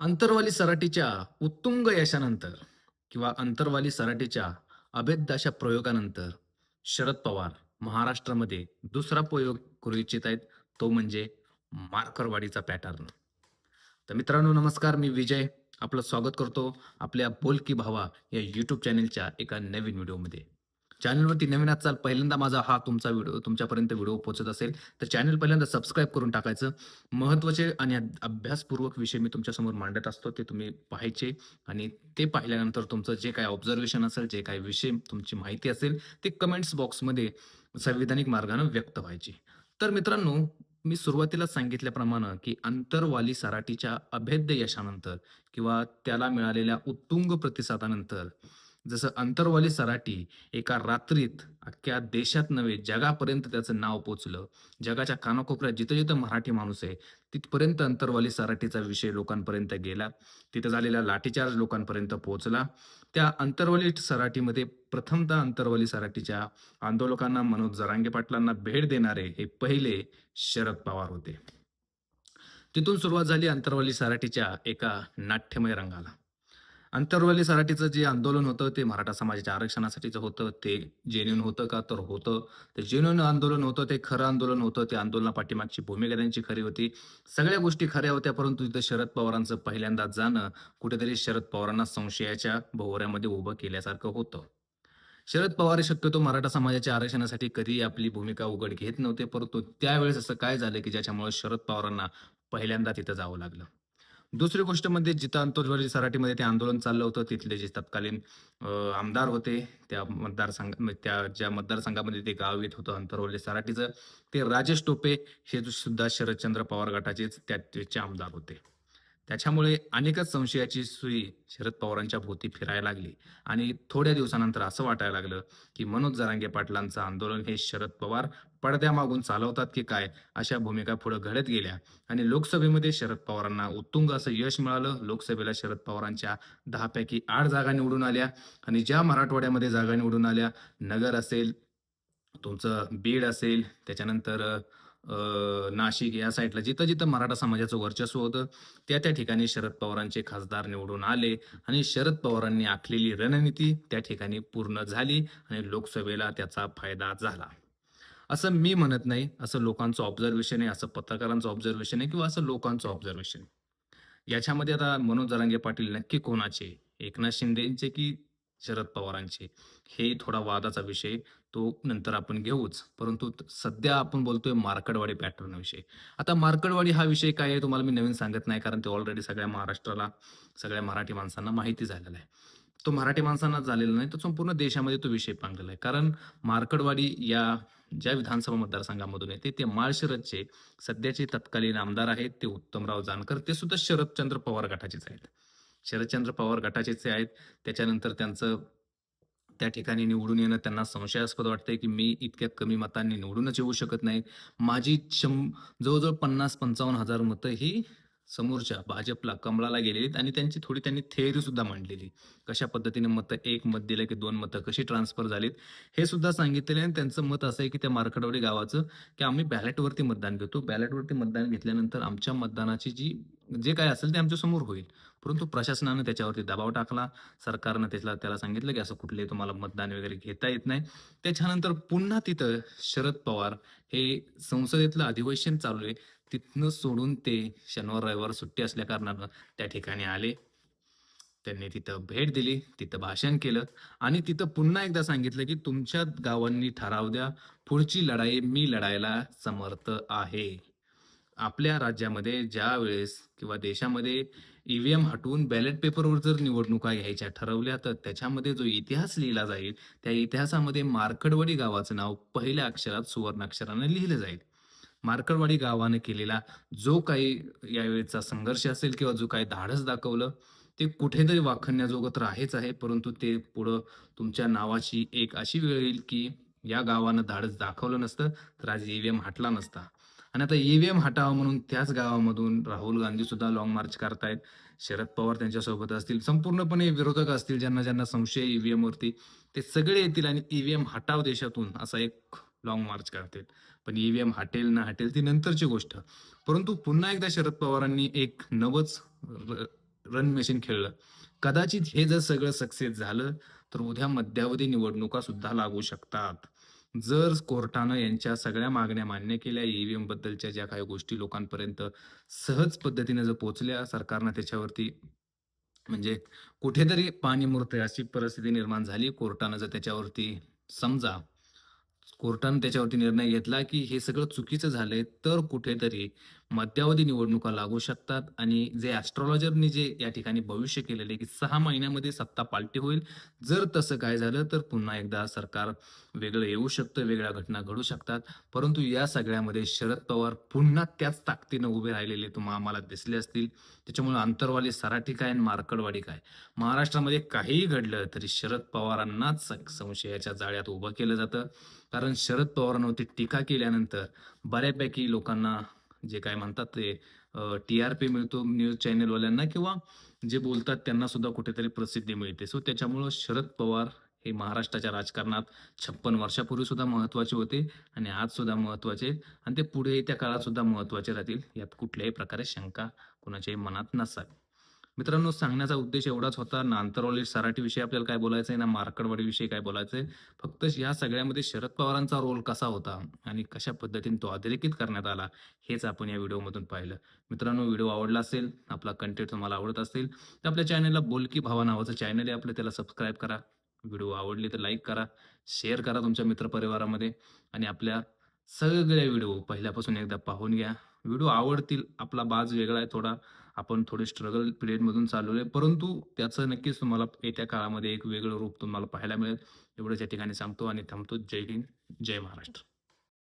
अंतरवाली सराटीच्या उत्तुंग यशानंतर किंवा अंतरवाली सराटीच्या अभेद्याशा प्रयोगानंतर शरद पवार महाराष्ट्रामध्ये दुसरा प्रयोग करू इच्छित आहेत. तो म्हणजे मार्करवाडीचा पॅटर्न. तर मित्रांनो नमस्कार मी विजय आपलं स्वागत करतो आपल्या बोलकी भावा या यूट्यूब चॅनेलच्या एका नवीन व्हिडिओमध्ये चॅनलवरती नवीन असाल पहिल्यांदा माझा हा तुमचा व्हिडिओ तुमच्यापर्यंत व्हिडिओ पोहोचत असेल तर चॅनल पहिल्यांदा सबस्क्राईब करून टाकायचं. महत्त्वाचे आणि अभ्यासपूर्वक विषय मी तुमच्यासमोर मांडत असतो ते तुम्ही पाहायचे आणि ते पाहिल्यानंतर तुमचं जे काय ऑब्झर्वेशन असेल जे काय विषय तुमची माहिती असेल ते कमेंट्स बॉक्समध्ये संविधानिक मार्गाने व्यक्त व्हायची. तर मित्रांनो मी सुरुवातीला सांगितल्याप्रमाणे की अंतरवाली सराटीच्या अभेद्य यशानंतर किंवा त्याला मिळालेल्या उत्तुंग प्रतिसादानंतर जसं अंतरवाली सराटी एका रात्रीत अख्ख्या देशात नव्हे जगापर्यंत त्याचं नाव पोचलं. जगाच्या कानाकोपऱ्यात जिथं जिथं मराठी माणूस आहे तिथपर्यंत अंतरवाली सराटीचा विषय लोकांपर्यंत गेला. तिथं झालेला लाठीचार्ज लोकांपर्यंत पोहोचला. त्या अंतरवाली सराटीमध्ये प्रथमतः अंतरवाली सराटीच्या आंदोलकांना मनोज जरांगे पाटलांना भेट देणारे हे पहिले शरद पवार होते. तिथून सुरुवात झाली अंतरवाली सराटीच्या एका नाट्यमय रंगाला. अंतरवाली सराटीचं जे आंदोलन होतं ते मराठा समाजाच्या आरक्षणासाठीचं होतं ते जेन्युन होतं का तर होतं. ते जेन्युन आंदोलन होतं ते खरं आंदोलन होतं ते आंदोलना पाठीमागची भूमिका त्यांची खरी होती. सगळ्या गोष्टी खऱ्या होत्या परंतु तिथं शरद पवारांचं पहिल्यांदा जाणं कुठेतरी शरद पवारांना संशयाच्या भोवऱ्यामध्ये उभं केल्यासारखं होतं. शरद पवार शक्यतो मराठा समाजाच्या आरक्षणासाठी कधी आपली भूमिका उघड घेत नव्हते परंतु त्यावेळेस असं काय झालं की ज्याच्यामुळे शरद पवारांना पहिल्यांदा तिथं जावं लागलं? दुसरी गोष्ट म्हणजे जिथं अंतर्वाली सराटीमध्ये ते आंदोलन चाललं होतं तिथले जे तत्कालीन आमदार होते त्या मतदारसंघ त्या ज्या मतदारसंघामध्ये ते गाव येत होतं अंतरवली सराटीचं ते राजेश टोपे हे सुद्धा शरदचंद्र पवार गटाचेच त्याचे आमदार होते. त्याच्यामुळे अनेकच संशयाची सुई शरद पवारांच्या भोवती फिरायला लागली. आणि थोड्या दिवसानंतर असं वाटायला लागलं की मनोज जरांगे पाटलांचं आंदोलन हे शरद पवार पडद्यामागून चालवतात की काय अशा भूमिका पुढे घडत गेल्या. आणि लोकसभेमध्ये शरद पवारांना उत्तुंग असं यश मिळालं. लोकसभेला शरद पवारांच्या दहापैकी आठ जागा निवडून आल्या. आणि ज्या मराठवाड्यामध्ये जागा निवडून आल्या नगर असेल तुमचं बीड असेल त्याच्यानंतर नाशिक या साईडला जिथं जिथं मराठा समाजाचं वर्चस्व होतं त्या त्या ठिकाणी शरद पवारांचे खासदार निवडून आले आणि शरद पवारांनी आखलेली रणनीती त्या ठिकाणी पूर्ण झाली आणि लोकसभेला त्याचा फायदा झाला. असं मी म्हणत नाही असं लोकांचं ऑब्झर्वेशन आहे असं पत्रकारांचं ऑब्झर्वेशन आहे किंवा असं लोकांचं ऑब्झर्वेशन याच्यामध्ये आता मनोज जरांगे पाटील नक्की कोणाचे? एकनाथ शिंदेचे की शरद पवारांचे? हे थोडा वादाचा विषय तो नंतर आपण घेऊच. परंतु सध्या आपण बोलतोय मार्कडवाडी पॅटर्न विषयी. आता मार्कडवाडी हा विषय काय आहे तुम्हाला मी नवीन सांगत नाही कारण ते ऑलरेडी सगळ्या महाराष्ट्राला सगळ्या मराठी माणसांना माहिती झालेला आहे. तो मराठी माणसांना झालेला नाही तर संपूर्ण देशामध्ये तो विषय पांगलेला आहे. कारण मार्कडवाडी या ज्या विधानसभा मतदारसंघामधून येते ते माळशिरसचे सध्याचे तत्कालीन आमदार आहेत ते उत्तमराव जानकर ते सुद्धा शरदचंद्र पवार गटाचेच आहेत. शरदचंद्र पवार गटाचेच आहेत त्याच्यानंतर त्यांचं त्या ठिकाणी निवडून येणं त्यांना संशयास्पद वाटतंय की मी इतक्या कमी मतांनी निवडूनच येऊ शकत नाही. माझी शं जवळजवळ पन्नास पंचावन्न हजार मतं ही समोरच्या भाजपला कमळाला गेलेली आणि त्यांची थोडी त्यांनी थेअरी सुद्धा मांडलेली. कशा पद्धतीने मतं एक मत दिलं की दोन मतं कशी ट्रान्सफर झालीत हे सुद्धा सांगितलेलं आहे आणि त्यांचं मत असं आहे की त्या मार्कडवाडी गावाचं की आम्ही बॅलेटवरती मतदान घेतो. बॅलेटवरती मतदान घेतल्यानंतर आमच्या मतदानाची जी जे काय असेल ते आमच्यासमोर होईल. परंतु प्रशासनानं त्याच्यावरती दबाव टाकला. सरकारनं त्याला त्याला सांगितलं की असं कुठले तुम्हाला मतदान वगैरे घेता येत नाही. त्याच्यानंतर पुन्हा तिथं शरद पवार हे संसदेतलं अधिवेशन चालू आहे. तिथनं सोडून ते शनिवार रविवार सुट्टी असल्या कारणानं त्या ठिकाणी आले. त्यांनी तिथं भेट दिली तिथं भाषण केलं आणि तिथं पुन्हा एकदा सांगितलं की तुमच्या गावांनी ठराव द्या पुढची लढाई मी लढायला समर्थ आहे. आपल्या राज्यामध्ये ज्या वेळेस किंवा देशामध्ये ईव्हीएम हटवून बॅलेट पेपरवर जर निवडणुका घ्यायच्या ठरवल्या तर त्याच्यामध्ये जो इतिहास लिहिला जाईल त्या इतिहासामध्ये मार्कडवाडी गावाचं नाव पहिल्या अक्षरात सुवर्णाक्षरानं लिहिलं जाईल. मार्कडवाडी गावानं केलेला जो काही यावेळेचा संघर्ष असेल किंवा जो काही धाडस दाखवलं ते कुठेतरी वाखण्याजोगं तर आहेच आहे परंतु ते पुढं तुमच्या नावाची एक अशी वेळ येईल की या गावानं धाडस दाखवलं नसतं तर आज ईव्हीएम हटला नसता. आणि आता ईव्हीएम हटावं म्हणून त्याच गावामधून राहुल गांधी सुद्धा लॉंग मार्च करतायत. शरद पवार त्यांच्यासोबत असतील संपूर्णपणे विरोधक असतील ज्यांना ज्यांना संशय ईव्हीएम वरती ते सगळे येतील आणि ईव्हीएम हटाव देशातून असा एक लॉंग मार्च करतील. पण ईव्हीएम हटेल ना हटेल ती नंतरची गोष्ट. परंतु पुन्हा एकदा शरद पवारांनी एक नवच रन मशीन खेळलं. कदाचित हे जर सगळं सक्सेस झालं तर उद्या मध्यावधी निवडणुका सुद्धा लागू शकतात. जर कोर्टानं यांच्या सगळ्या मागण्या मान्य केल्या ईव्हीएम बद्दलच्या ज्या काही गोष्टी लोकांपर्यंत सहज पद्धतीने जर पोहोचल्या सरकारनं त्याच्यावरती म्हणजे कुठेतरी पाणी मुरते अशी परिस्थिती निर्माण झाली. कोर्टानं जर त्याच्यावरती समजा कोर्टानं त्याच्यावरती निर्णय घेतला की हे सगळं चुकीचं झालंय तर कुठेतरी मध्यावधी निवडणुका लागू शकतात आणि जे ॲस्ट्रॉलॉजरनी जे या ठिकाणी भविष्य केलेले की सहा महिन्यामध्ये सत्ता पालटी होईल. जर तसं काय झालं तर पुन्हा एकदा सरकार वेगळं येऊ शकतं वेगळ्या घटना घडू शकतात. परंतु या सगळ्यामध्ये शरद पवार पुन्हा त्याच ताकदीनं उभे राहिलेले तुम्हाला आम्हाला दिसले असतील. त्याच्यामुळे अंतरवाली सराठी काय आणि मार्कडवाडी काय? महाराष्ट्रामध्ये काहीही घडलं तरी शरद पवारांनाच संशयाच्या जाळ्यात उभं केलं जातं. कारण शरद पवारांवरती टीका केल्यानंतर बऱ्यापैकी लोकांना जे काय म्हणतात ते टी आर पी मिळतो न्यूज चॅनेलवाल्यांना किंवा जे बोलतात त्यांना सुद्धा कुठेतरी प्रसिद्धी मिळते. सो त्याच्यामुळं शरद पवार हे महाराष्ट्राच्या राजकारणात छप्पन वर्षापूर्वी सुद्धा महत्त्वाचे होते आणि आज सुद्धा महत्त्वाचे आणि ते पुढे त्या काळात सुद्धा महत्त्वाचे राहतील यात कुठल्याही प्रकारे शंका कुणाच्याही मनात नसावी. मित्रांनो सांगण्याचा उद्देश एवढाच होता ना अंतरवाली सराटीविषयी आपल्याला काय बोलायचं आहे ना मार्कडवाडीविषयी काय बोलायचं आहे फक्त ह्या सगळ्यामध्ये शरद पवारांचा रोल कसा होता आणि कशा पद्धतीने तो अधोरेखित करण्यात आला हेच आपण या व्हिडिओमधून पाहिलं. मित्रांनो व्हिडिओ आवडला असेल आपला कंटेंट तुम्हाला आवडत असेल तर आपल्या चॅनलला बोलकी भावा नावाचं चॅनल आहे आपलं त्याला सबस्क्राईब करा. व्हिडिओ आवडली तर लाईक करा शेअर करा तुमच्या मित्रपरिवारामध्ये आणि आपल्या सगळे व्हिडिओ पहिल्यापासून एकदा पाहून घ्या. व्हिडिओ आवडतील आपला बाज वेगळा आहे थोडा आपण थोडे स्ट्रगल पिरियडमधून चालवले परंतु त्याचं नक्कीच तुम्हाला येत्या काळामध्ये एक वेगळं रूप तुम्हाला पाहायला मिळेल. एवढंच या ठिकाणी सांगतो आणि थांबतो. जय हिंद जय महाराष्ट्र.